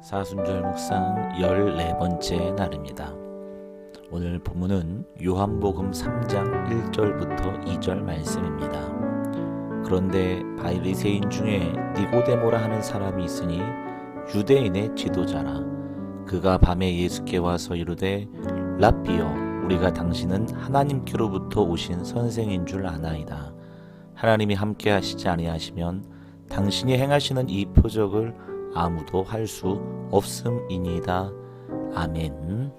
사순절 묵상 14번째 날입니다. 오늘 본문은 요한복음 3장 1절부터 2절 말씀입니다. 그런데 바리새인 중에 니고데모라 하는 사람이 있으니 유대인의 지도자라 그가 밤에 예수께 와서 이르되 랍비여 우리가 당신은 하나님께로부터 오신 선생인 줄 아나이다. 하나님이 함께 하시지 아니하시면 당신이 행하시는 이 표적을 아무도 할 수 없음이니이다. 아멘.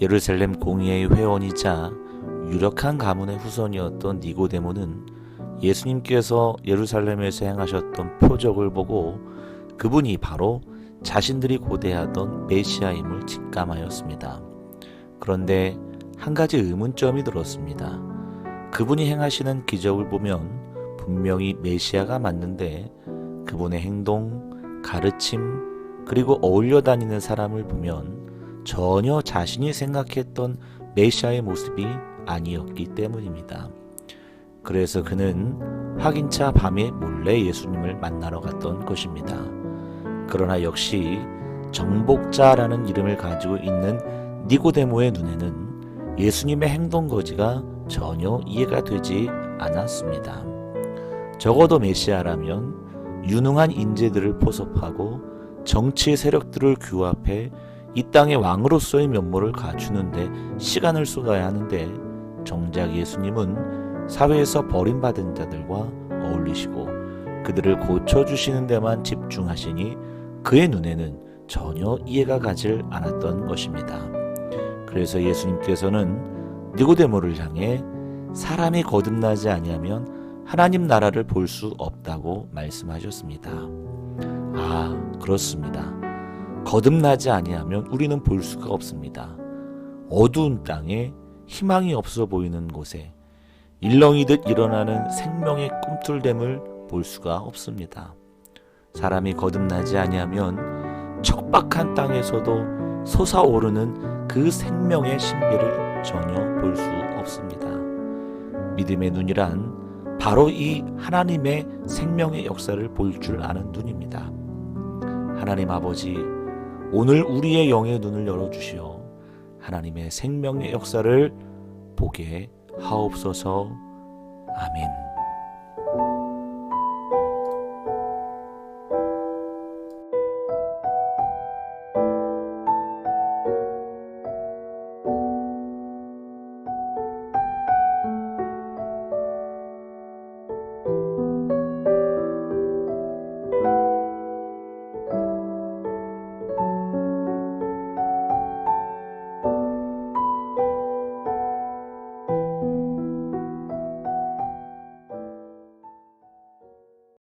예루살렘 공의의 회원이자 유력한 가문의 후손이었던 니고데모는 예수님께서 예루살렘에서 행하셨던 표적을 보고 그분이 바로 자신들이 고대하던 메시아임을 직감하였습니다. 그런데 한 가지 의문점이 들었습니다. 그분이 행하시는 기적을 보면 분명히 메시아가 맞는데 그분의 행동, 가르침, 그리고 어울려 다니는 사람을 보면 전혀 자신이 생각했던 메시아의 모습이 아니었기 때문입니다. 그래서 그는 확인차 밤에 몰래 예수님을 만나러 갔던 것입니다. 그러나 역시 정복자라는 이름을 가지고 있는 니고데모의 눈에는 예수님의 행동 거지가 전혀 이해가 되지 않았습니다. 적어도 메시아라면 유능한 인재들을 포섭하고 정치의 세력들을 규합해 이 땅의 왕으로서의 면모를 갖추는데 시간을 쏟아야 하는데 정작 예수님은 사회에서 버림받은 자들과 어울리시고 그들을 고쳐주시는 데만 집중하시니 그의 눈에는 전혀 이해가 가질 않았던 것입니다. 그래서 예수님께서는 니고데모를 향해 사람이 거듭나지 아니하면 하나님 나라를 볼 수 없다고 말씀하셨습니다. 아, 그렇습니다. 거듭나지 아니하면 우리는 볼 수가 없습니다. 어두운 땅에 희망이 없어 보이는 곳에 일렁이듯 일어나는 생명의 꿈틀됨을 볼 수가 없습니다. 사람이 거듭나지 아니하면 척박한 땅에서도 솟아오르는 그 생명의 신비를 전혀 볼 수 없습니다. 믿음의 눈이란 바로 이 하나님의 생명의 역사를 볼 줄 아는 눈입니다. 하나님 아버지, 오늘 우리의 영의 눈을 열어주시어 하나님의 생명의 역사를 보게 하옵소서. 아멘.